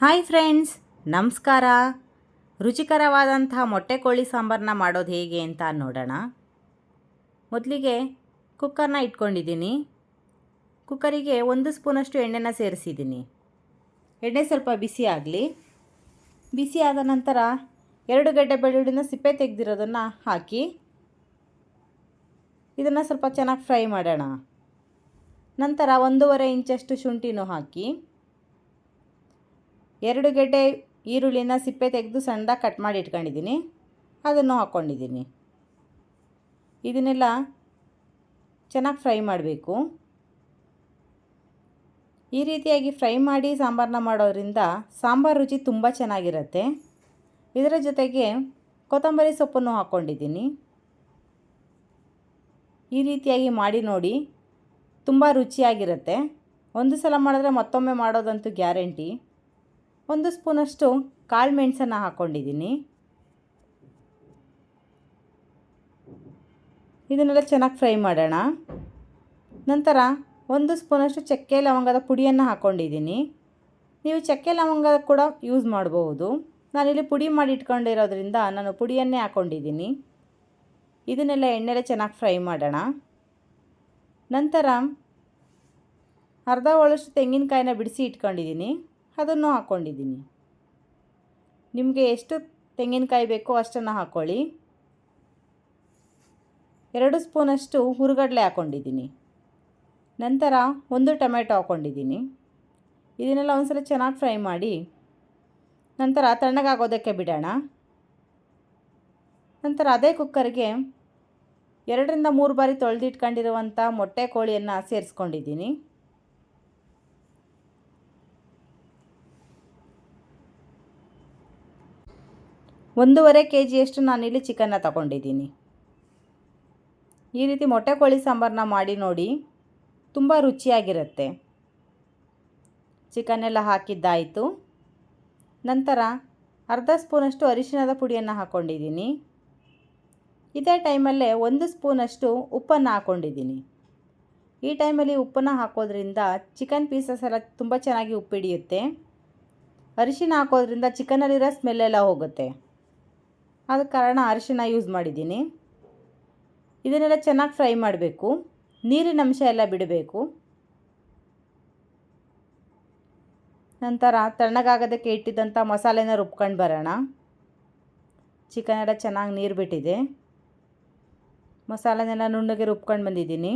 Hi friends, ನಮಸ್ಕಾರ. ರುಚಿಕರವಾದಂತಹ ಮೊಟ್ಟೆ ಕೋಳಿ ಸಾಂಬಾರನ್ನ ಮಾಡೋದು ಹೇಗೆ ಅಂತ ನೋಡೋಣ. ಮೊದಲಿಗೆ ಕುಕ್ಕರ್ನ ಇಟ್ಕೊಂಡಿದ್ದೀನಿ. ಕುಕ್ಕರಿಗೆ ಒಂದು ಸ್ಪೂನಷ್ಟು ಎಣ್ಣೆನ ಸೇರಿಸಿದ್ದೀನಿ. ಎಣ್ಣೆ ಸ್ವಲ್ಪ ಬಿಸಿ ಆಗಲಿ. ಬಿಸಿ ಆದ ನಂತರ ಎರಡು ಗಡ್ಡೆ ಬೆಳ್ಳುಳ್ಳಿನ ಸಿಪ್ಪೆ ತೆಗೆದಿರೋದನ್ನು ಹಾಕಿ ಇದನ್ನು ಸ್ವಲ್ಪ ಚೆನ್ನಾಗಿ ಫ್ರೈ ಮಾಡೋಣ. ನಂತರ ಒಂದೂವರೆ ಇಂಚಷ್ಟು ಶುಂಠಿನೂ ಹಾಕಿ. ಎರಡು ಗೆಡ್ಡೆ ಈರುಳ್ಳಿನ ಸಿಪ್ಪೆ ತೆಗೆದು ಸಣ್ಣದಾಗಿ ಕಟ್ ಮಾಡಿ ಇಟ್ಕೊಂಡಿದ್ದೀನಿ. ಅದನ್ನು ಹಾಕ್ಕೊಂಡಿದ್ದೀನಿ. ಇದನ್ನೆಲ್ಲ ಚೆನ್ನಾಗಿ ಫ್ರೈ ಮಾಡಬೇಕು. ಈ ರೀತಿಯಾಗಿ ಫ್ರೈ ಮಾಡಿ ಸಾಂಬಾರನ್ನ ಮಾಡೋದ್ರಿಂದ ಸಾಂಬಾರು ರುಚಿ ತುಂಬ ಚೆನ್ನಾಗಿರುತ್ತೆ. ಇದರ ಜೊತೆಗೆ ಕೊತ್ತಂಬರಿ ಸೊಪ್ಪನ್ನು ಹಾಕ್ಕೊಂಡಿದ್ದೀನಿ. ಈ ರೀತಿಯಾಗಿ ಮಾಡಿ ನೋಡಿ ತುಂಬ ರುಚಿಯಾಗಿರುತ್ತೆ. ಒಂದು ಸಲ ಮಾಡಿದ್ರೆ ಮತ್ತೊಮ್ಮೆ ಮಾಡೋದಂತೂ ಗ್ಯಾರಂಟಿ. ಒಂದು ಸ್ಪೂನಷ್ಟು ಕಾಳು ಮೆಣಸನ್ನು ಹಾಕ್ಕೊಂಡಿದ್ದೀನಿ ಇದನ್ನೆಲ್ಲ ಚೆನ್ನಾಗಿ ಫ್ರೈ ಮಾಡೋಣ. ನಂತರ ಒಂದು ಸ್ಪೂನಷ್ಟು ಚಕ್ಕೆ ಲವಂಗದ ಪುಡಿಯನ್ನು ಹಾಕ್ಕೊಂಡಿದ್ದೀನಿ ನೀವು ಚಕ್ಕೆ ಲವಂಗ ಕೂಡ ಯೂಸ್ ಮಾಡಬಹುದು ನಾನಿಲ್ಲಿ ಪುಡಿ ಮಾಡಿ ಇಟ್ಕೊಂಡಿರೋದ್ರಿಂದ ನಾನು ಪುಡಿಯನ್ನೇ ಹಾಕ್ಕೊಂಡಿದ್ದೀನಿ ಇದನ್ನೆಲ್ಲ ಎಣ್ಣೆಲೆ ಚೆನ್ನಾಗಿ ಫ್ರೈ ಮಾಡೋಣ. ನಂತರ ಅರ್ಧ ಒಳಷ್ಟು ತೆಂಗಿನಕಾಯಿನ ಬಿಡಿಸಿ ಇಟ್ಕೊಂಡಿದ್ದೀನಿ. ಅದನ್ನು ಹಾಕ್ಕೊಂಡಿದ್ದೀನಿ. ನಿಮಗೆ ಎಷ್ಟು ತೆಂಗಿನಕಾಯಿ ಬೇಕೋ ಅಷ್ಟನ್ನು ಹಾಕ್ಕೊಳ್ಳಿ ಎರಡು ಸ್ಪೂನಷ್ಟು ಹುರುಗಡಲೆ ಹಾಕ್ಕೊಂಡಿದ್ದೀನಿ. ನಂತರ ಒಂದು ಟೊಮೆಟೊ ಹಾಕ್ಕೊಂಡಿದ್ದೀನಿ. ಇದನ್ನೆಲ್ಲ ಒಂದ್ಸಲ ಚೆನ್ನಾಗಿ ಫ್ರೈ ಮಾಡಿ ನಂತರ ತಣ್ಣಗಾಗೋದಕ್ಕೆ ಬಿಡೋಣ. ನಂತರ ಅದೇ ಕುಕ್ಕರ್ಗೆ ಎರಡರಿಂದ ಮೂರು ಬಾರಿ ತೊಳೆದಿಟ್ಕೊಂಡಿರುವಂಥ ಮೊಟ್ಟೆ ಕೋಳಿಯನ್ನು ಸೇರಿಸ್ಕೊಂಡಿದ್ದೀನಿ. ಒಂದೂವರೆ ಕೆ ಜಿಯಷ್ಟು ನಾನಿಲ್ಲಿ ಚಿಕನ್ನ ತಗೊಂಡಿದ್ದೀನಿ. ಈ ರೀತಿ ಮೊಟ್ಟೆ ಕೋಳಿ ಸಾಂಬಾರನ್ನ ಮಾಡಿ ನೋಡಿ ತುಂಬ ರುಚಿಯಾಗಿರುತ್ತೆ. ಚಿಕನ್ನೆಲ್ಲ ಹಾಕಿದ್ದಾಯಿತು. ನಂತರ ಅರ್ಧ ಸ್ಪೂನಷ್ಟು ಅರಿಶಿಣದ ಪುಡಿಯನ್ನು ಹಾಕ್ಕೊಂಡಿದ್ದೀನಿ ಇದೇ ಟೈಮಲ್ಲೇ ಒಂದು ಸ್ಪೂನಷ್ಟು ಉಪ್ಪನ್ನು ಹಾಕ್ಕೊಂಡಿದ್ದೀನಿ ಈ ಟೈಮಲ್ಲಿ ಉಪ್ಪನ್ನು ಹಾಕೋದ್ರಿಂದ ಚಿಕನ್ ಪೀಸಸ್ ಎಲ್ಲ ತುಂಬ ಚೆನ್ನಾಗಿ ಉಪ್ಪಿಡಿಯುತ್ತೆ. ಅರಿಶಿನ ಹಾಕೋದ್ರಿಂದ ಚಿಕನಲ್ಲಿರೋ ಸ್ಮೆಲ್ಲೆಲ್ಲ ಹೋಗುತ್ತೆ. ಆದ ಕಾರಣ ಅರಿಶಿನ ಯೂಸ್ ಮಾಡಿದ್ದೀನಿ. ಇದನ್ನೆಲ್ಲ ಚೆನ್ನಾಗಿ ಫ್ರೈ ಮಾಡಬೇಕು. ನೀರಿನ ಅಂಶ ಎಲ್ಲ ಬಿಡಬೇಕು. ನಂತರ ತಣ್ಣಗಾಗೋದಕ್ಕೆ ಇಟ್ಟಿದ್ದಂಥ ಮಸಾಲೆನ ರುಬ್ಕೊಂಡು ಬರೋಣ. ಚಿಕನ್ ಎಲ್ಲ ಚೆನ್ನಾಗಿ ನೀರು ಬಿಟ್ಟಿದೆ. ಮಸಾಲೆನೆಲ್ಲ ನುಣ್ಣಗೆ ರುಬ್ಕೊಂಡು ಬಂದಿದ್ದೀನಿ.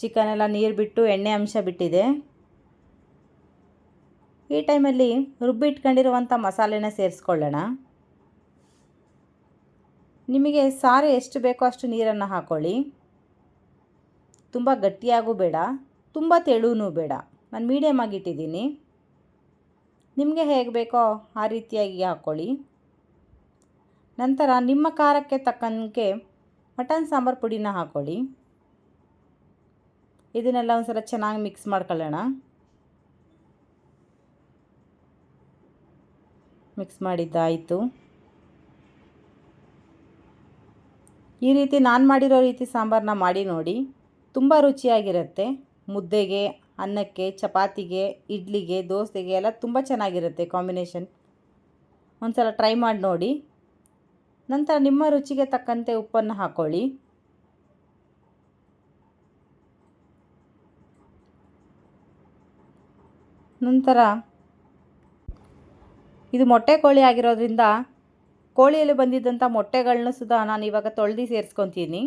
ಚಿಕನ್ ಎಲ್ಲ ನೀರು ಬಿಟ್ಟು ಎಣ್ಣೆ ಅಂಶ ಬಿಟ್ಟಿದೆ. ಈ ಟೈಮಲ್ಲಿ ರುಬ್ಬಿಟ್ಕೊಂಡಿರುವಂಥ ಮಸಾಲೆನ ಸೇರಿಸ್ಕೊಳ್ಳೋಣ. ನಿಮಗೆ ಸಾರು ಎಷ್ಟು ಬೇಕೋ ಅಷ್ಟು ನೀರನ್ನು ಹಾಕ್ಕೊಳ್ಳಿ ತುಂಬ ಗಟ್ಟಿಯಾಗೂ ಬೇಡ, ತುಂಬ ತೆಳುವೂ ಬೇಡ. ನಾನು ಮೀಡಿಯಮ್ ಆಗಿಟ್ಟಿದ್ದೀನಿ. ನಿಮಗೆ ಹೇಗೆ ಬೇಕೋ ಆ ರೀತಿಯಾಗಿ ಹಾಕ್ಕೊಳ್ಳಿ ನಂತರ ನಿಮ್ಮ ಖಾರಕ್ಕೆ ತಕ್ಕಂಗೆ ಮಟನ್ ಸಾಂಬಾರು ಪುಡಿನ ಹಾಕ್ಕೊಳ್ಳಿ ಇದನ್ನೆಲ್ಲ ಒಂದು ಸಲ ಚೆನ್ನಾಗಿ ಮಿಕ್ಸ್ ಮಾಡ್ಕೊಳ್ಳೋಣ. ಮಿಕ್ಸ್ ಮಾಡಿದ್ದಾಯಿತು. ಈ ರೀತಿ ನಾನು ಮಾಡಿರೋ ರೀತಿ ಸಾಂಬಾರನ್ನ ಮಾಡಿ ನೋಡಿ. ತುಂಬ ರುಚಿಯಾಗಿರುತ್ತೆ. ಮುದ್ದೆಗೆ, ಅನ್ನಕ್ಕೆ, ಚಪಾತಿಗೆ, ಇಡ್ಲಿಗೆ, ದೋಸೆಗೆ ಎಲ್ಲ ತುಂಬ ಚೆನ್ನಾಗಿರುತ್ತೆ ಕಾಂಬಿನೇಷನ್. ಒಂದು ಸಲ ಟ್ರೈ ಮಾಡಿ ನೋಡಿ. ನಂತರ ನಿಮ್ಮ ರುಚಿಗೆ ತಕ್ಕಂತೆ ಉಪ್ಪನ್ನು ಹಾಕ್ಕೊಳ್ಳಿ ನಂತರ ಇದು ಮೊಟ್ಟೆ ಕೋಳಿ ಆಗಿರೋದ್ರಿಂದ ಕೋಳಿಯಲ್ಲಿ ಬಂದಿದ್ದಂಥ ಮೊಟ್ಟೆಗಳನ್ನೂ ಸುಧಾ ನಾನು ಇವಾಗ ತೊಳೆದು ಸೇರಿಸ್ಕೊತೀನಿ.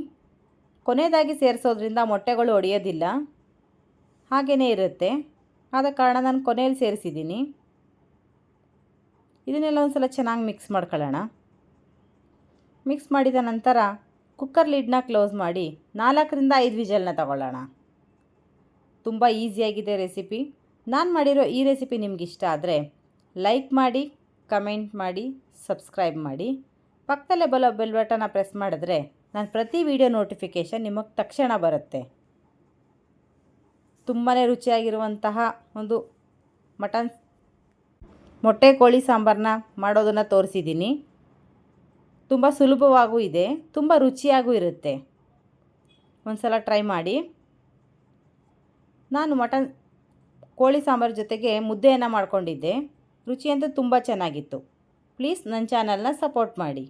ಕೊನೆಯದಾಗಿ ಸೇರಿಸೋದ್ರಿಂದ ಮೊಟ್ಟೆಗಳು ಒಡೆಯೋದಿಲ್ಲ. ಹಾಗೆಯೇ ಇರುತ್ತೆ. ಆದ ಕಾರಣ ನಾನು ಕೊನೆಯಲ್ಲಿ ಸೇರಿಸಿದ್ದೀನಿ. ಇದನ್ನೆಲ್ಲ ಒಂದು ಸಲ ಚೆನ್ನಾಗಿ ಮಿಕ್ಸ್ ಮಾಡ್ಕೊಳ್ಳೋಣ. ಮಿಕ್ಸ್ ಮಾಡಿದ ನಂತರ ಕುಕ್ಕರ್ ಲಿಡ್ನ ಕ್ಲೋಸ್ ಮಾಡಿ ನಾಲ್ಕರಿಂದ ಐದು ವಿಜಲ್ನ ತಗೊಳ್ಳೋಣ. ತುಂಬ ಈಸಿಯಾಗಿದೆ ರೆಸಿಪಿ ನಾನು ಮಾಡಿರೋ ಈ ರೆಸಿಪಿ ನಿಮಗಿಷ್ಟ ಆದರೆ ಲೈಕ್ ಮಾಡಿ ಕಮೆಂಟ್ ಮಾಡಿ ಸಬ್ಸ್ಕ್ರೈಬ್ ಮಾಡಿ. ಪಕ್ಕದಲ್ಲೇ ಬಲ ಬೆಲ್ ಬಟನ್ನ ಪ್ರೆಸ್ ಮಾಡಿದ್ರೆ ನಾನು ಪ್ರತಿ ವಿಡಿಯೋ ನೋಟಿಫಿಕೇಷನ್ ನಿಮಗೆ ತಕ್ಷಣ ಬರುತ್ತೆ. ತುಂಬಾ ರುಚಿಯಾಗಿರುವಂತಹ ಒಂದು ಮಟನ್ ಮೊಟ್ಟೆ, ಕೋಳಿ ಸಾಂಬಾರನ್ನ ಮಾಡೋದನ್ನು ತೋರಿಸಿದ್ದೀನಿ ತುಂಬ ಸುಲಭವಾಗೂ ಇದೆ, ತುಂಬ ರುಚಿಯಾಗೂ ಇರುತ್ತೆ. ಒಂದು ಸಲ ಟ್ರೈ ಮಾಡಿ. ನಾನು ಮಟನ್, ಕೋಳಿ ಸಾಂಬಾರು ಜೊತೆಗೆ ಮುದ್ದೆಯನ್ನು ಮಾಡ್ಕೊಂಡಿದ್ದೆ. ರುಚಿಯಂತೂ ತುಂಬ ಚೆನ್ನಾಗಿತ್ತು. ಪ್ಲೀಸ್ ನನ್ನ ಚಾನಲ್ನ ಸಪೋರ್ಟ್ ಮಾಡಿ.